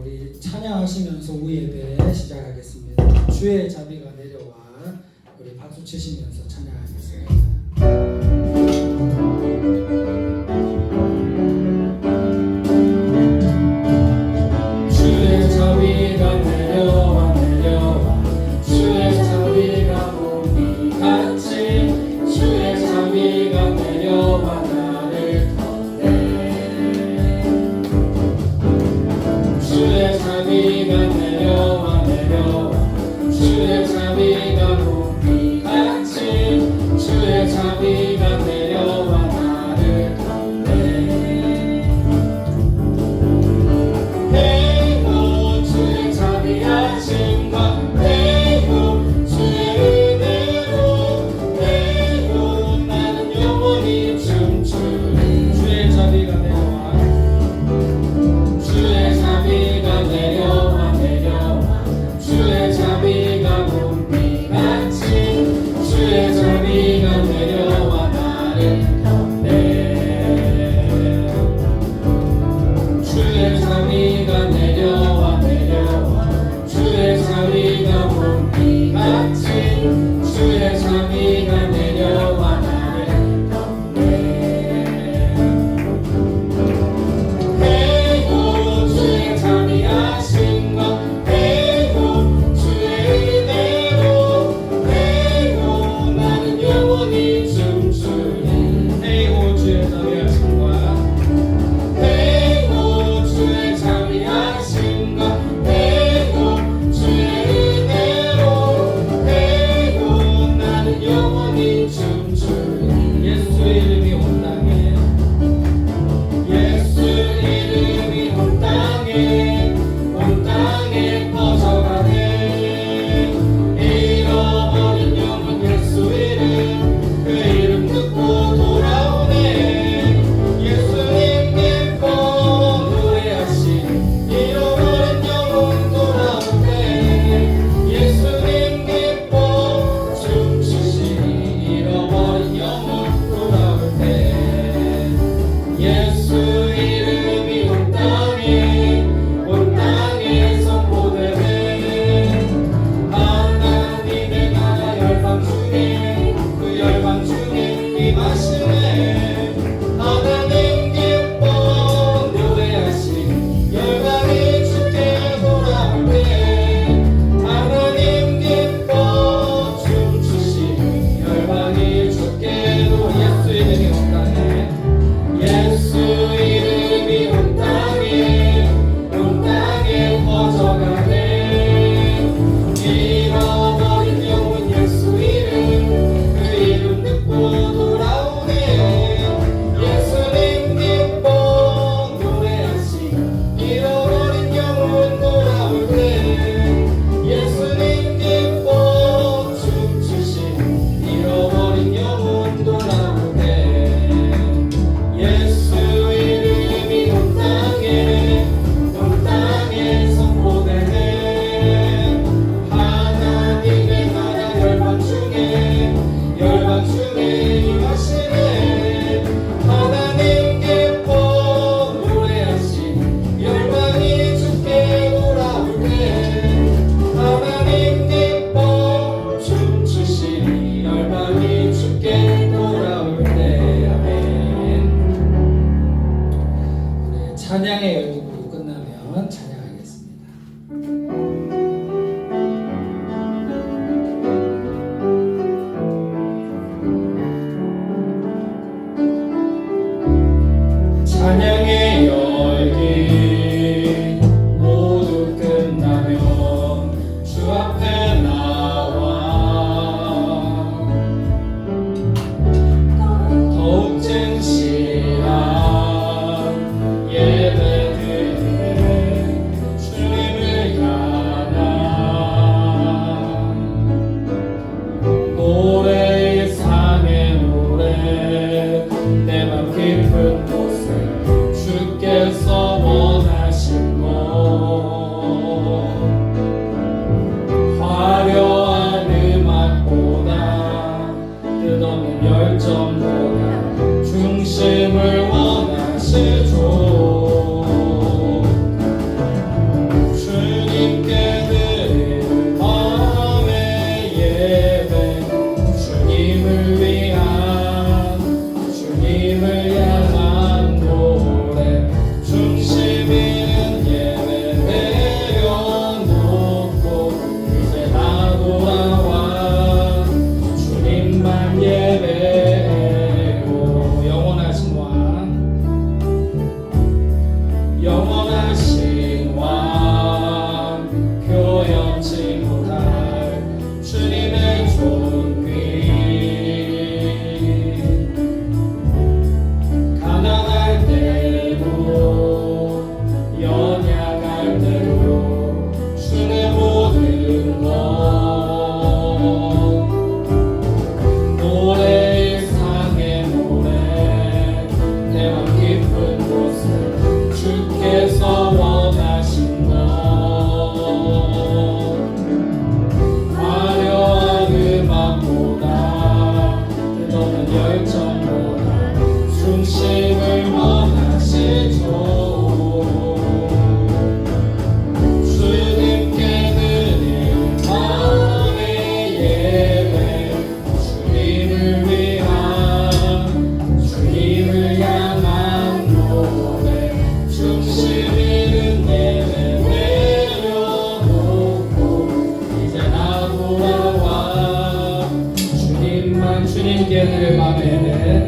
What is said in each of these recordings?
우리 찬양하시면서 우 예배 시작하겠습니다. 주의 자비가 내려와 우리 박수 치시면서 찬양하겠습니다. vida. my yeah. 나는 주님께 늘 맘에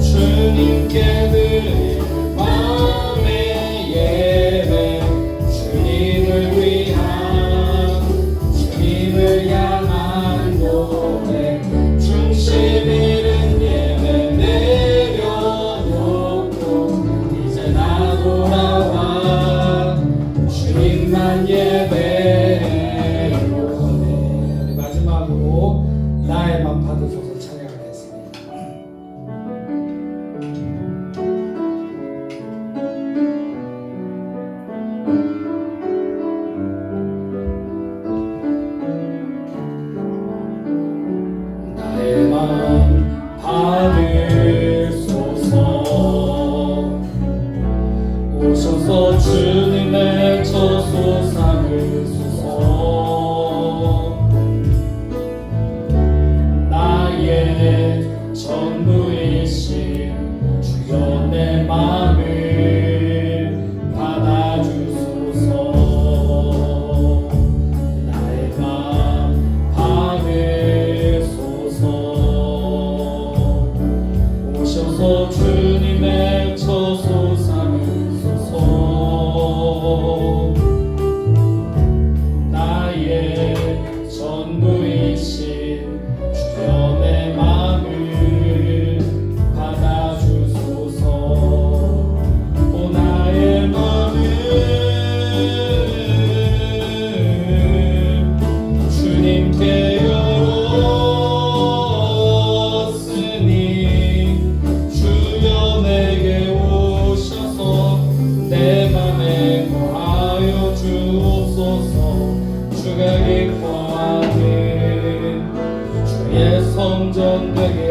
주님께 늘 맘에 주님의 처소. 주가 기뻐하되, 주의 성전 되게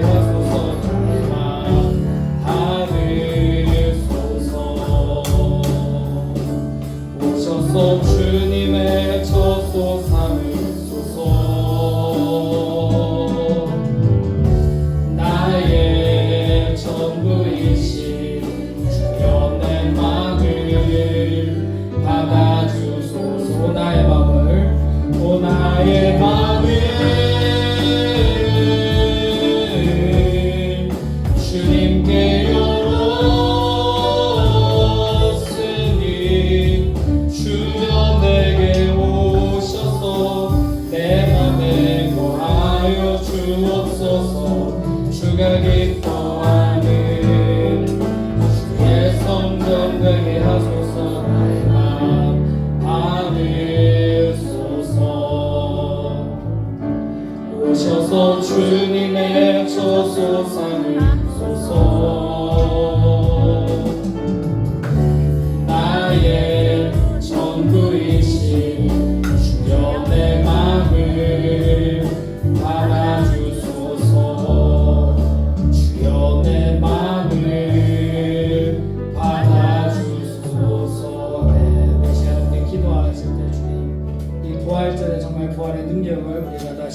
ganha.